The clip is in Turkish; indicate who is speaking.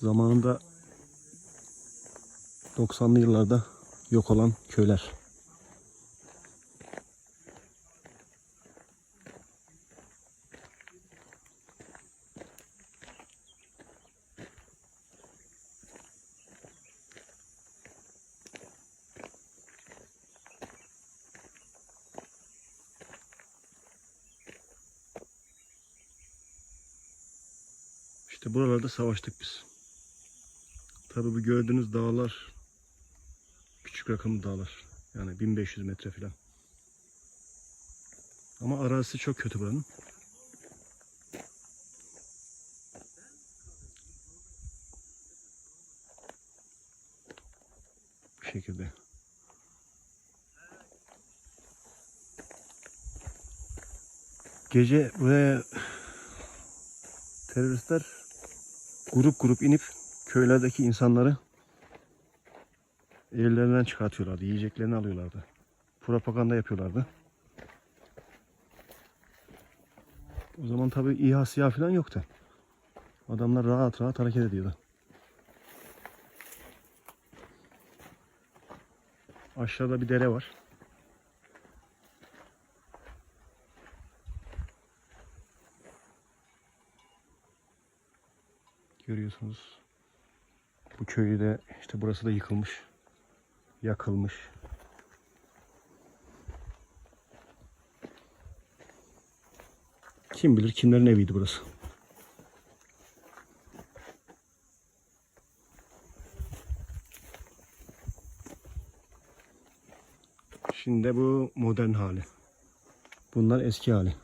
Speaker 1: Zamanında 90'lı yıllarda yok olan köyler. İşte buralarda savaştık biz. Tabii bu gördüğünüz dağlar küçük rakımlı dağlar. Yani 1500 metre falan. Ama arazisi çok kötü buranın. Bu şekilde. Gece buraya teröristler grup grup inip köylerdeki insanları evlerinden çıkartıyorlardı. Yiyeceklerini alıyorlardı. Propaganda yapıyorlardı. O zaman tabii İHA SİHA falan yoktu. Adamlar rahat rahat hareket ediyordu. Aşağıda bir dere var. Görüyorsunuz. Bu köyü de işte burası da yıkılmış. Yakılmış. Kim bilir kimlerin eviydi burası. Şimdi bu modern hali. Bunlar eski hali.